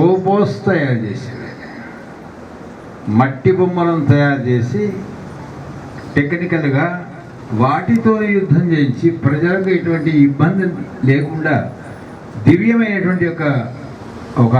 Robots తయారు చేశాడు మట్టి బొమ్మలను తయారు చేసి టెక్నికల్గా వాటితో యుద్ధం చేయించి ప్రజలకు ఎటువంటి ఇబ్బంది లేకుండా దివ్యమైనటువంటి ఒక ఒక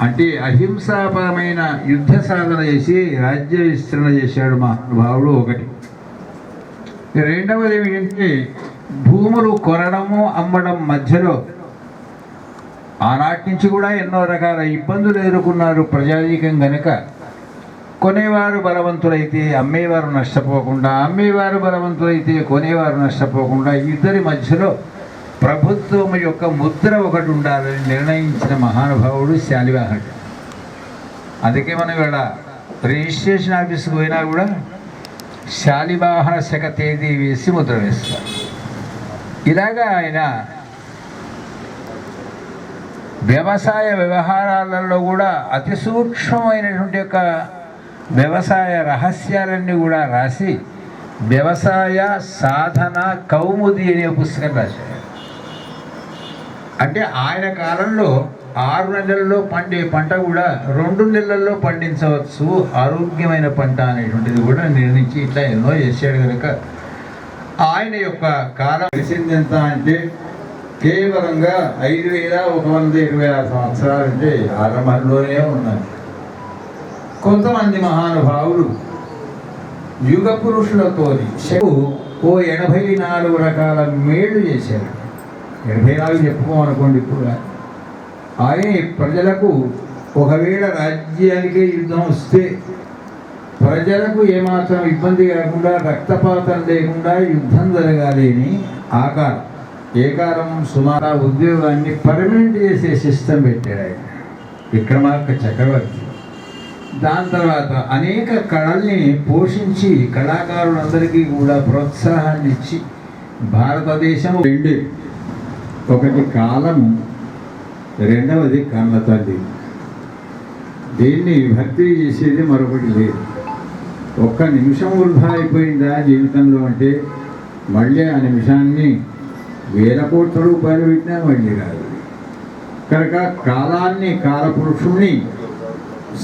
అంటే అహింసాపరమైన యుద్ధ సాధన చేసి రాజ్య విస్తరణ చేశాడు మహానుభావుడు ఒకటి. రెండవది ఏమిటంటే భూములు కొనడము అమ్మడం మధ్యలో ఆనాటి నుంచి కూడా ఎన్నో రకాల ఇబ్బందులు ఎదుర్కొన్నారు ప్రజానీకం గనుక. కొనేవారు బలవంతులైతే అమ్మేవారు నష్టపోకుండా అమ్మేవారు బలవంతులైతే కొనేవారు నష్టపోకుండా ఇద్దరి మధ్యలో ప్రభుత్వం యొక్క ముద్ర ఒకటి ఉండాలని నిర్ణయించిన మహానుభావుడు శాలివాహన్. అందుకే మనం ఇవాళ రిజిస్ట్రేషన్ ఆఫీస్కి పోయినా కూడా శాలివాహన శక తేదీ వేసి ముద్ర వేస్తారు. ఇలాగా ఆయన వ్యవసాయ వ్యవహారాలలో కూడా అతి సూక్ష్మమైనటువంటి యొక్క వ్యవసాయ రహస్యాలన్నీ కూడా రాసి వ్యవసాయ సాధన కౌముది అనే పుస్తకం రాశారు. అంటే ఆయన కాలంలో ఆరు నెలల్లో పండే పంట కూడా రెండు నెలల్లో పండించవచ్చు. ఆరోగ్యమైన పంట అనేటువంటిది కూడా నిర్ణయించి ఇట్లా ఎన్నో చేశాడు కనుక. ఆయన యొక్క కాలం తెలిసింది ఎంత అంటే కేవలంగా ఐదు వేల ఒక వంద ఇరవై ఆరు సంవత్సరాలు అంటే ఆరంభంలోనే ఉన్నాయి. కొంతమంది మహానుభావులు యుగ పురుషులతోని ఓ ఎనభై నాలుగు రకాల మేళ్ళు చేశారు. ఎనభై నాలుగు చెప్పుకోమనుకోండి ఇప్పుడు ఆయన ప్రజలకు ఒకవేళ రాజ్యానికే యుద్ధం వస్తే ప్రజలకు ఏమాత్రం ఇబ్బంది కాకుండా రక్తపాతం లేకుండా యుద్ధం జరగాలి అని ఆకారం. ఏకారం సుమారా ఉద్యోగాన్ని పర్మనెంట్ చేసే సిస్టమ్ పెట్టాడు ఆయన. విక్రమార్క చక్రవర్తి. దాని తర్వాత అనేక కళల్ని పోషించి కళాకారులందరికీ కూడా ప్రోత్సాహాన్ని ఇచ్చి భారతదేశం రెండు ఒకటి కాలము రెండవది కన్న తల్లి దీన్ని భక్తి చేసేది మరొకటి లేదు. ఒక్క నిమిషం వృధా అయిపోయిందా జీవితంలో అంటే మళ్ళీ ఆ నిమిషాన్ని వేల కోట్ల రూపాయలు పెట్టినా మళ్ళీ రాదు కనుక కాలాన్ని కాలపురుషుణ్ణి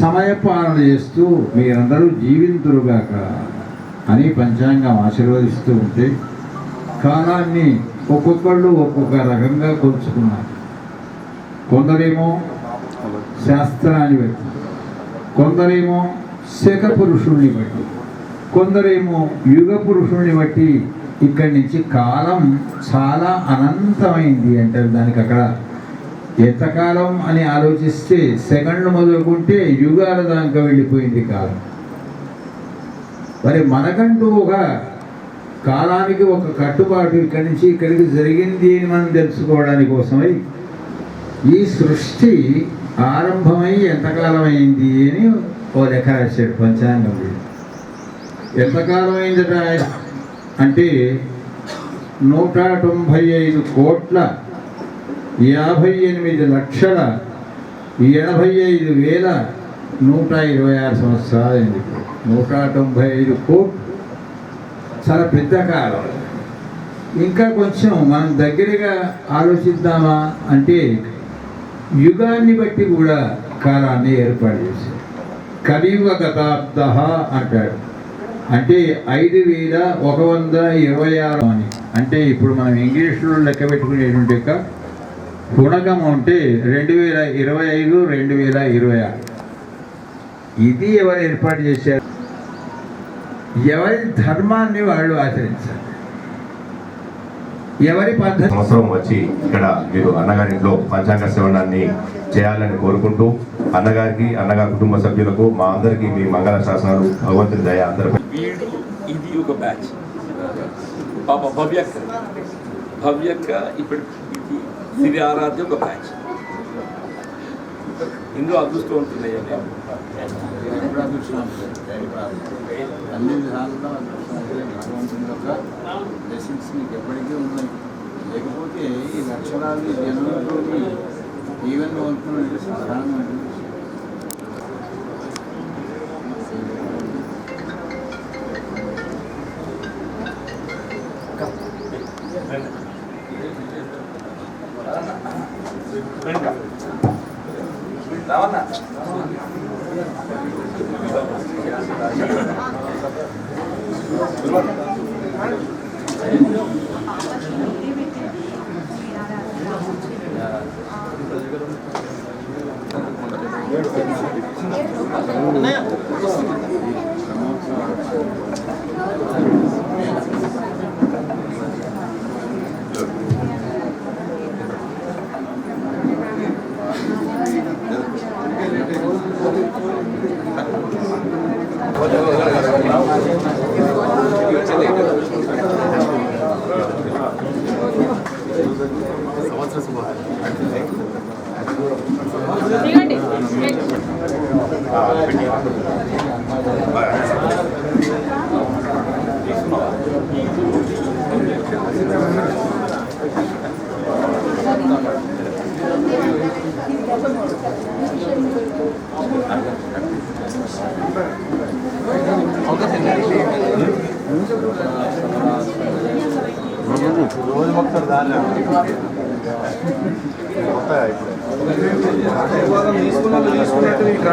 సమయపాలన చేస్తూ మీరందరూ జీవింతురుగాక అని పంచాంగం ఆశీర్వదిస్తూ ఉంటే కాలాన్ని ఒక్కొక్కళ్ళు ఒక్కొక్క రకంగా కొలుచుకున్నారు. కొందరేమో శాస్త్రాన్ని బట్టి కొందరేమో శక పురుషుణ్ణి బట్టి కొందరేమో యుగ పురుషుణ్ణి బట్టి ఇక్కడి నుంచి కాలం చాలా అనంతమైంది అంటారు దానికి అక్కడ ఎంతకాలం అని ఆలోచిస్తే సెకండ్లు మొదలుకుంటే యుగాల దాకా వెళ్ళిపోయింది కాలం. మరి మనకంటూ ఒక కాలానికి ఒక కట్టుబాటు ఇక్కడి నుంచి ఇక్కడికి జరిగింది అని మనం తెలుసుకోవడానికి కోసమై ఈ సృష్టి ఆరంభమై ఎంతకాలం అయింది అని ఓ లెక్క రాశాడు పంచాంగం. ఎంతకాలం అయిందట అంటే నూట తొంభై ఐదు కోట్ల యాభై ఎనిమిది లక్షల ఎనభై ఐదు వేల నూట ఇరవై ఆరు సంవత్సరాలు నూట తొంభై ఐదు కోట్లు. చాలా పెద్ద కాలం. ఇంకా కొంచెం మనం దగ్గరగా ఆలోచిద్దామా అంటే యుగాన్ని బట్టి కూడా కాలాన్ని ఏర్పాటు చేశారు. కలియుగ గతాబ్ద అంటాడు అంటే ఐదు వేల ఒక వంద ఇరవై ఆరు అని. అంటే ఇప్పుడు మనం ఇంగ్లీష్లో లెక్క పెట్టుకునేటువంటి యొక్క గుణకం అంటే రెండు వేల ఇరవై ఐదు రెండు వేల ఇరవై ఆరు. ఇది ఎవరు ఏర్పాటు చేశారు? ఎవరి ధర్మాన్ని వాళ్ళు ఆచరించారు? ఎవరి పద్ధతి సంవత్సరం వచ్చి ఇక్కడ మీరు అన్నగారింట్లో పంచాంగ శ్రవణాన్ని చేయాలని కోరుకుంటూ అన్నగారికి అన్నగారి కుటుంబ సభ్యులకు మా అందరికీ మీ మంగళ శాసనాలు భగవంతుని దయ అందరిపై. వీడు ఇది ఒక బ్యాచ్. పాప భవ్యక్క. భవ్యక్క ఇప్పుడు ఇది ఆరాధ్య ఒక బ్యాచ్. ఇందులో అదృష్టం ఉంటున్నాయి అన్ని విధాలుగా భగవంతుని యొక్క బ్లెస్సింగ్స్ మీకు ఎప్పటికీ ఉన్నాయి. లేకపోతే ఈ లక్షలాది జనంలో ജീവൻ പോലത്തെ ഒരു ね。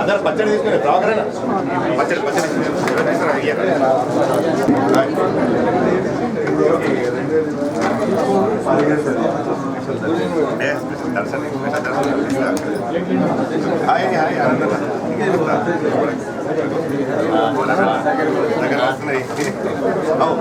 అందరూ పచ్చడి తీసుకుని రాగరేనా పచ్చడి పచ్చడి తీసుకుని. ఎవరు తీసుకురా? ఇయ్యరా? ఏ, దర్శనం, దర్శనం. హాయ్ హాయ్ అందరూ. దగ్గర వస్తున్నాయి అవు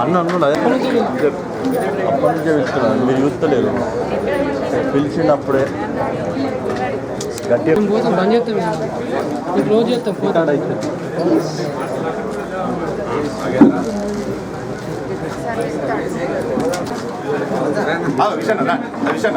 అన్న అన్నాడు అదే అప్పటి నుంచే పిలుస్తున్నాను మీరు చూస్తలేరు పిలిచినప్పుడే గట్టిగా పోతాం బంద్ చేస్తాం రోజు చేస్తాం అయితే విషయం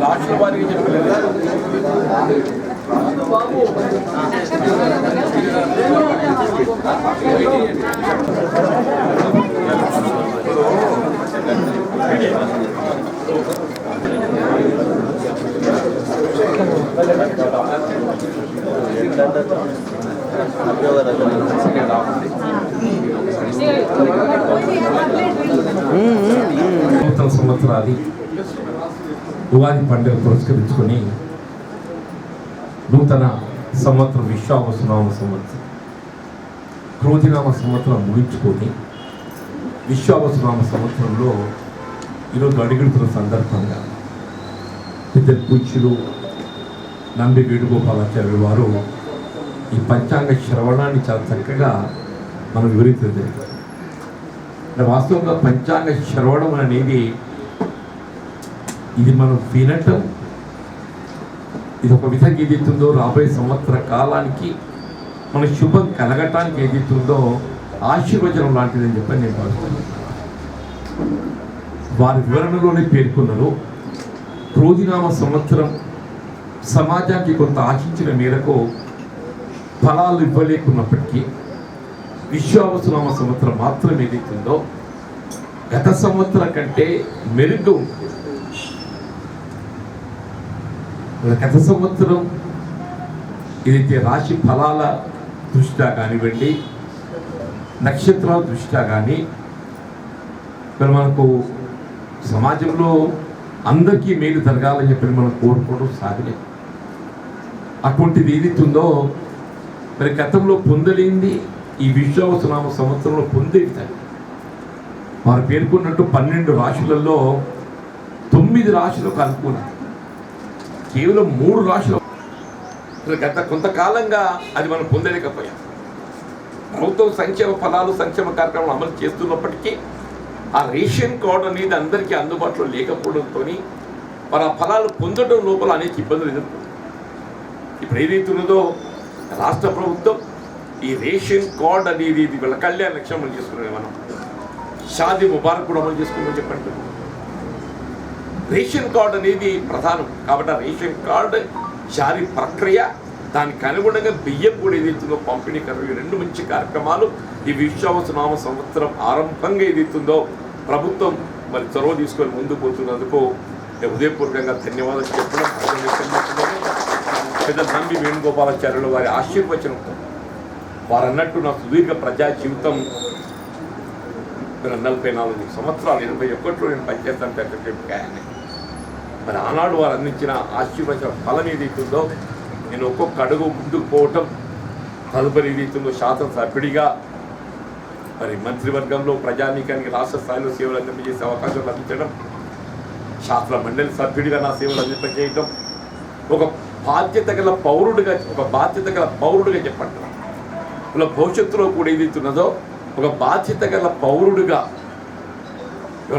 లాస్ట్ వారికి చెప్పలేదు నూతన సంవత్సరాది ఉగాది పండుగ పురస్కరించుకొని నూతన సంవత్సరం విశ్వావసనామ సంవత్సరం. క్రోధినామ సంవత్సరం ముగించుకొని విశ్వావసనామ సంవత్సరంలో ఈరోజు అడుగుతున్న సందర్భంగా ఇద్దరు పూజ్యులు నంబి వేణుగోపాలాచార్య వారు ఈ పంచాంగ శ్రవణాన్ని చాలా చక్కగా మనం వివరించడం జరిగింది. వాస్తవంగా పంచాంగ శ్రవణం అనేది ఇది మనం వినటం ఇది ఒక విధంగా ఏదైతుందో రాబోయే సంవత్సర కాలానికి మన శుభం కలగటానికి ఏదైతుందో ఆశీర్వచనం లాంటిదని చెప్పని నేను భావిస్తాను. వారి వివరణలోనే పేర్కొన్నారు రోజునామ సంవత్సరం సమాజానికి కొంత ఆశించిన మేరకు ఫలాలు ఇవ్వలేకున్నప్పటికీ విశ్వావసునామ సంవత్సరం మాత్రం ఏదైతుందో గత సంవత్సరం కంటే మెరుగ్గా ఉంటుంది. గత సంవత్సరం ఏదైతే రాశి ఫలాల దృష్ట్యా కానివ్వండి నక్షత్రాల దృష్ట్యా కానీ మరి మనకు సమాజంలో అందరికీ మేలు జరగాలని చెప్పి మనం కోరుకోవడం సాగలేదు అటువంటిది ఏదైతుందో మరి గతంలో పొందలేంది ఈ విశ్వాసనామ సంవత్సరంలో పొందేది వారు పేర్కొన్నట్టు పన్నెండు రాశులలో తొమ్మిది రాశులకు అనుకూలం. కేవలం మూడు రాశులు గత కొంతకాలంగా అది మనం పొందలేకపోయాం. ప్రభుత్వం సంక్షేమ ఫలాలు సంక్షేమ కార్యక్రమాలు అమలు చేస్తున్నప్పటికీ ఆ రేషన్ కార్డు అనేది అందరికీ అందుబాటులో లేకపోవడంతో మరి ఆ ఫలాలు పొందడం లోపల అనేక ఇబ్బందులు ఎదుర్కొంది ఇప్పుడు ఏదైతే ఉన్నదో రాష్ట్ర ప్రభుత్వం ఈ రేషన్ కార్డ్ అనేది ఇది వీళ్ళ కళ్యాణ లక్ష్యం అమలు చేసుకున్నాం మనం. షాది ముబారక్ కూడా అమలు చేసుకున్నామని చెప్పండి. రేషన్ కార్డు అనేది ప్రధానం. కాబట్టి ఆ రేషన్ కార్డు జారీ ప్రక్రియ దానికి అనుగుణంగా బియ్యం కూడా ఏదైతుందో పంపిణీ కర్రీ రెండు మంచి కార్యక్రమాలు ఈ విశ్వావసనామ సంవత్సరం ఆరంభంగా ఏదైతుందో ప్రభుత్వం మరి చొరవ తీసుకొని ముందుకు పోతున్నందుకు హృదయపూర్వకంగా ధన్యవాదాలు చెప్పడం పెద్ద నంబి వేణుగోపాలాచార్యులు వారి ఆశీర్వచనంతో వారు అన్నట్టు నా సుదీర్ఘ ప్రజా జీవితం నలభై నాలుగు సంవత్సరాలు ఎనభై ఒకటిలో నేను పనిచేస్తాను చెప్పాను మరి ఆనాడు వారు అందించిన ఆశీర్వచన ఫలం ఏదైతుందో నేను ఒక్కొక్క అడుగు ముందుకు పోవటం తదుపరి ఏదైతుందో శాసనసభ్యుడిగా మరి మంత్రివర్గంలో ప్రజానీకానికి రాష్ట్ర స్థాయిలో సేవలు అందింపజేసే అవకాశం లభించడం శాస్త్ర మండలి సభ్యుడిగా నా సేవలు అందింపజేయటం ఒక బాధ్యత గల పౌరుడిగా ఒక బాధ్యత గల పౌరుడిగా చెప్పండి. ఇలా భవిష్యత్తులో కూడా ఏదైతున్నదో ఒక బాధ్యత గల పౌరుడిగా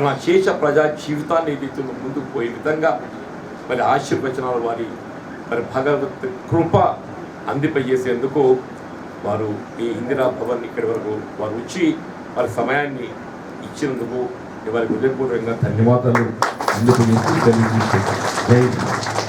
నా శేష ప్రజా జీవితాన్ని ఏదైతే ముందుకు పోయే విధంగా మరి ఆశీర్వచనాలు వారి మరి భగవత్ కృప అందిపజేసేందుకు వారు ఈ ఇందిరా భవన్ ఇక్కడి వరకు వారు వచ్చి వారి సమయాన్ని ఇచ్చినందుకు వారికి హృదయపూర్వకంగా ధన్యవాదాలు. అందుకు తెలియజేస్తాను